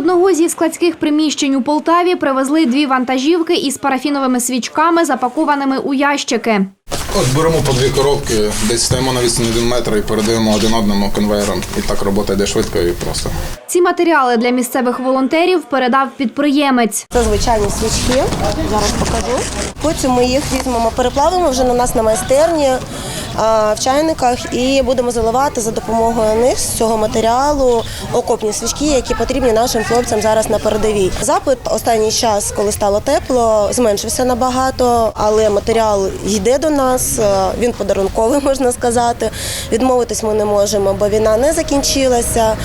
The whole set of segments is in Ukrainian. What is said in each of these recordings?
одного зі складських приміщень у Полтаві привезли дві вантажівки із парафіновими свічками, запакованими у ящики. От беремо по дві коробки, десь стоїмо на відстані один метр і передаємо один одному конвейером. І так робота йде швидко і просто. Ці матеріали для місцевих волонтерів передав підприємець. Це звичайні свічки. Зараз покажу. Потім ми їх візьмемо, переплавимо вже на нас на майстерні в чайниках і будемо заливати за допомогою них з цього матеріалу окопні свічки, які потрібні нашим хлопцям зараз на передовій. Запит останній час, коли стало тепло, зменшився набагато, але матеріал йде до нас. е, Він подарунковий, можна сказати. Відмовитись ми не можемо, бо війна не закінчилася.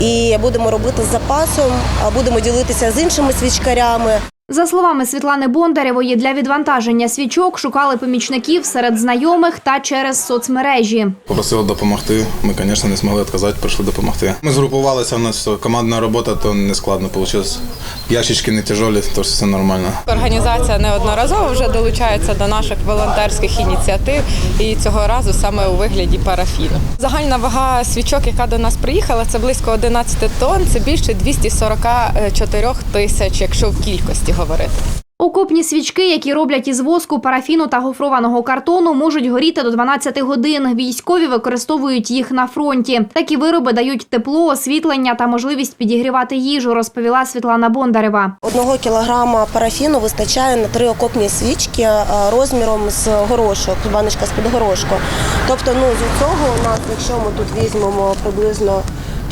І будемо робити з запасом, будемо ділитися з іншими свічкарями. За словами Світлани Бондарєвої, для відвантаження свічок шукали помічників серед знайомих та через соцмережі. Попросили допомогти. Ми, звісно, не змогли відказати, прийшли допомогти. Ми згрупувалися, у нас командна робота, то не складно вийшло. Ящички не тяжолі, тож все нормально. Організація неодноразово вже долучається до наших волонтерських ініціатив і цього разу саме у вигляді парафіну. Загальна вага свічок, яка до нас приїхала, це близько 11 тонн. Це більше 244 тисяч, якщо в кількості говорити. Окопні свічки, які роблять із воску, парафіну та гофрованого картону, можуть горіти до 12 годин. Військові використовують їх на фронті. Такі вироби дають тепло, освітлення та можливість підігрівати їжу, розповіла Світлана Бондарева. Одного кілограма парафіну вистачає на три окопні свічки е, розміром з горошок, баночка з-під горошку. Тобто, ну з цього у нас, якщо ми тут візьмемо приблизно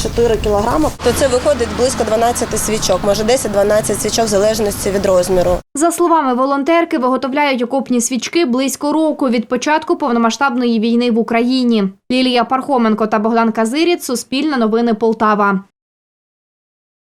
4 кілограми, то це виходить близько 12 свічок, може 10-12 свічок в залежності від розміру. За словами волонтерки, виготовляють окопні свічки близько року від початку повномасштабної війни в Україні. Лілія Пархоменко та Богдан Казиріць, Суспільне новини Полтава.